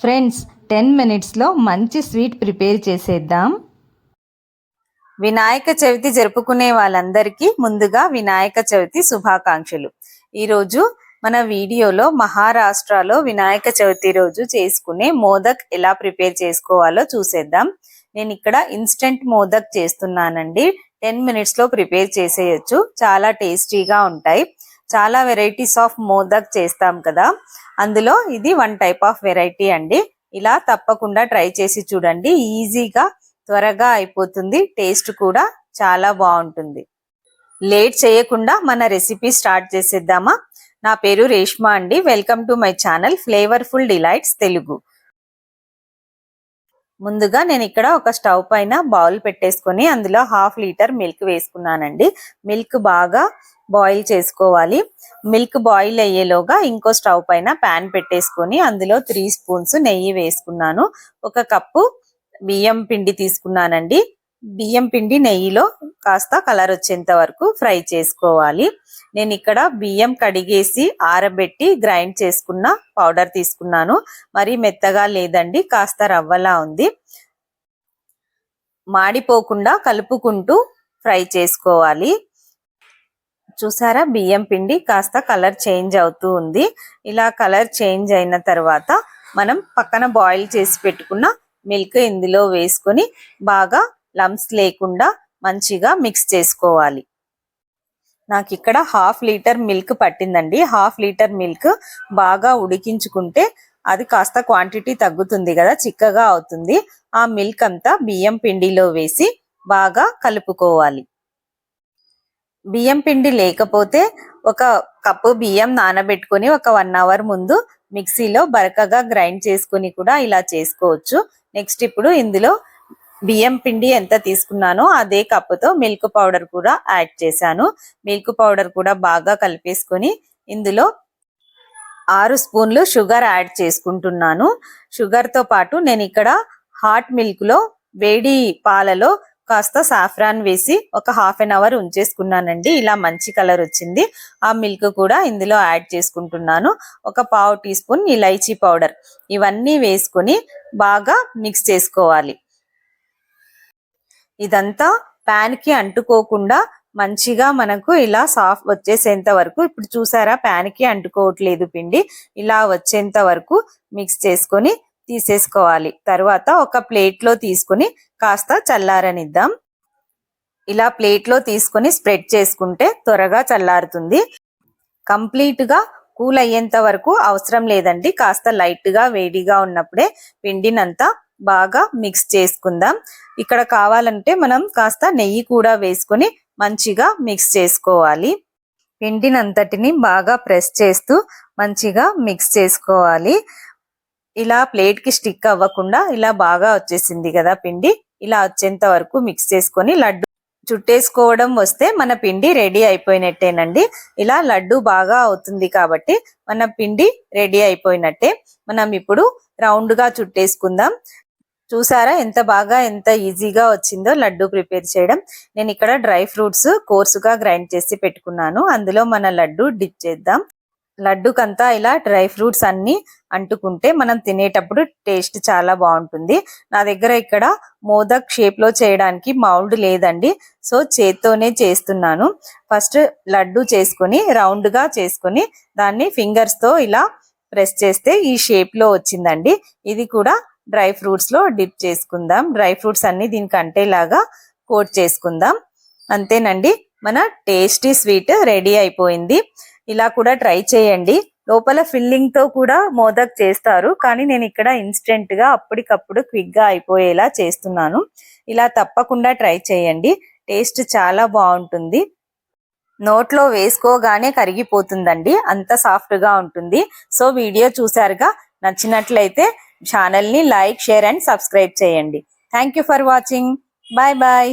Friends ten మినిట్స్లో మంచి sweet prepare చేసేద్దాం. వినాయక చవితి జరుపుకునే వాళ్ళందరికీ ముందుగా వినాయక చవితి శుభాకాంక్షలు. ఈరోజు మన వీడియోలో మహారాష్ట్రలో వినాయక చవితి రోజు చేసుకునే మోదక్ ఎలా ప్రిపేర్ చేసుకోవాలో చూసేద్దాం. నేను ఇక్కడ ఇన్స్టెంట్ మోదక్ చేస్తున్నానండి. టెన్ మినిట్స్లో ప్రిపేర్ చేసేయచ్చు. చాలా టేస్టీగా ఉంటాయి. చాలా వెరైటీస్ ఆఫ్ మోదక్ చేస్తాం కదా. అందులో ఇది వన్ టైప్ ఆఫ్ వెరైటీ అండి. ఇలా తప్పకుండా ట్రై చేసి చూడండి. ఈజీగా త్వరగా అయిపోతుంది. టేస్ట్ కూడా చాలా బాగుంటుంది. లేట్ చేయకుండా మన రెసిపీ స్టార్ట్ చేసేద్దామా? నా పేరు రేష్మా అండి. Welcome to my channel flavourful delights Telugu ముందుగా నేను ఇక్కడ ఒక స్టవ్ పైన బౌల్ పెట్టేసుకొని అందులో హాఫ్ లీటర్ మిల్క్ వేసుకున్నానండి. మిల్క్ బాగా బాయిల్ చేసుకోవాలి. మిల్క్ బాయిల్ అయ్యేలోగా ఇంకో స్టవ్ పైన ప్యాన్ పెట్టేసుకొని అందులో త్రీ స్పూన్స్ నెయ్యి వేసుకున్నాను. ఒక కప్పు బియ్యం పిండి తీసుకున్నానండి. బియ్యం పిండి నెయ్యిలో కాస్త కలర్ వచ్చేంత వరకు ఫ్రై చేసుకోవాలి. నేను ఇక్కడ బియ్యం కడిగేసి ఆరబెట్టి గ్రైండ్ చేసుకున్న పౌడర్ తీసుకున్నాను. మరి మెత్తగా లేదండి కాస్త రవ్వలా ఉంది. మాడిపోకుండా కలుపుకుంటూ ఫ్రై చేసుకోవాలి. చూసారా బియ్యం పిండి కాస్త కలర్ చేంజ్ అవుతూ ఉంది. ఇలా కలర్ చేంజ్ అయిన తర్వాత మనం పక్కన బాయిల్ చేసి పెట్టుకున్న మిల్క్ ఇందులో వేసుకొని బాగా లమ్స్ లేకుండా మంచిగా మిక్స్ చేసుకోవాలి. నాకు ఇక్కడ హాఫ్ లీటర్ మిల్క్ పట్టిందండి. హాఫ్ లీటర్ మిల్క్ బాగా ఉడికించుకుంటే అది కాస్త క్వాంటిటీ తగ్గుతుంది కదా చిక్కగా అవుతుంది. ఆ మిల్క్ అంతా బియ్యం పిండిలో వేసి బాగా కలుపుకోవాలి. బియ్యం పిండి లేకపోతే ఒక కప్పు బియ్యం నానబెట్టుకొని ఒక వన్ అవర్ ముందు మిక్సీలో బరకగా గ్రైండ్ చేసుకుని కూడా ఇలా చేసుకోవచ్చు. నెక్స్ట్ ఇప్పుడు ఇందులో బియ్యం పిండి ఎంత తీసుకున్నానో అదే కప్పుతో మిల్క్ పౌడర్ కూడా యాడ్ చేశాను. మిల్క్ పౌడర్ కూడా బాగా కలిపేసుకొని ఇందులో ఆరు స్పూన్లు షుగర్ యాడ్ చేసుకుంటున్నాను. షుగర్తో పాటు నేను ఇక్కడ హాట్ మిల్క్లో వేడి పాలలో కాస్త సాఫ్రాన్ వేసి ఒక హాఫ్ అన్ అవర్ ఉంచేసుకున్నానండి. ఇలా మంచి కలర్ వచ్చింది. ఆ మిల్క్ కూడా ఇందులో యాడ్ చేసుకుంటున్నాను. ఒక పావు టీ స్పూన్ ఇలైచీ పౌడర్. ఇవన్నీ వేసుకొని బాగా మిక్స్ చేసుకోవాలి. ఇదంతా ప్యాన్కి అంటుకోకుండా మంచిగా మనకు ఇలా సాఫ్ట్ వచ్చేసేంత వరకు ఇప్పుడు చూసారా ప్యాన్కి అంటుకోవట్లేదు పిండి. ఇలా వచ్చేంత వరకు మిక్స్ చేసుకొని తీసేసుకోవాలి. తర్వాత ఒక ప్లేట్లో తీసుకొని కాస్త చల్లారనిద్దాం. ఇలా ప్లేట్లో తీసుకొని స్ప్రెడ్ చేసుకుంటే త్వరగా చల్లారుతుంది. కంప్లీట్గా కూల్ అయ్యేంత వరకు అవసరం లేదండి. కాస్త లైట్గా వేడిగా ఉన్నప్పుడే పిండినంతా బాగా మిక్స్ చేసుకుందాం. ఇక్కడ కావాలంటే మనం కాస్త నెయ్యి కూడా వేసుకొని మంచిగా మిక్స్ చేసుకోవాలి. పిండినంతటిని బాగా ప్రెస్ చేస్తూ మంచిగా మిక్స్ చేసుకోవాలి. ఇలా ప్లేట్కి స్టిక్ అవ్వకుండా ఇలా బాగా వచ్చేసింది కదా పిండి. ఇలా వచ్చేంత వరకు మిక్స్ చేసుకొని లడ్డు చుట్టేసుకోవడం వస్తే మన పిండి రెడీ అయిపోయినట్టేనండి. ఇలా లడ్డు బాగా అవుతుంది కాబట్టి మన పిండి రెడీ అయిపోయినట్టే. మనం ఇప్పుడు రౌండ్గా చుట్టేసుకుందాం. చూసారా ఎంత బాగా ఎంత ఈజీగా వచ్చిందో లడ్డు ప్రిపేర్ చేయడం. నేను ఇక్కడ డ్రై ఫ్రూట్స్ కోర్సుగా గ్రైండ్ చేసి పెట్టుకున్నాను. అందులో మన లడ్డు డిప్ చేద్దాం. లడ్డుకంతా ఇలా డ్రై ఫ్రూట్స్ అన్ని అంటుకుంటే మనం తినేటప్పుడు టేస్ట్ చాలా బాగుంటుంది. నా దగ్గర ఇక్కడ మోదక్ షేప్లో చేయడానికి మౌల్డ్ లేదండి. సో చేత్తోనే చేస్తున్నాను. ఫస్ట్ లడ్డు చేసుకొని రౌండ్గా చేసుకుని చేసుకొని దాన్ని ఫింగర్స్తో ఇలా ప్రెస్ చేస్తే ఈ షేప్లో వచ్చిందండి. ఇది కూడా డ్రై ఫ్రూట్స్లో డిప్ చేసుకుందాం. డ్రై ఫ్రూట్స్ అన్ని దీనికి అంటేలాగా కోట్ చేసుకుందాం. అంతేనండి. మన టేస్టీ స్వీట్ రెడీ అయిపోయింది. ఇలా కూడా ట్రై చేయండి. లోపల ఫిల్లింగ్తో కూడా మోదక్ చేస్తారు. కానీ నేను ఇక్కడ ఇన్స్టెంట్గా అప్పటికప్పుడు క్విక్గా అయిపోయేలా చేస్తున్నాను. ఇలా తప్పకుండా ట్రై చేయండి. టేస్ట్ చాలా బాగుంటుంది. నోట్లో వేసుకోగానే కరిగిపోతుందండి. అంత సాఫ్ట్గా ఉంటుంది. సో వీడియో చూసారుగా నచ్చినట్లయితే ఛానల్ని లైక్ షేర్ అండ్ సబ్స్క్రైబ్ చేయండి. Thank you for watching bye bye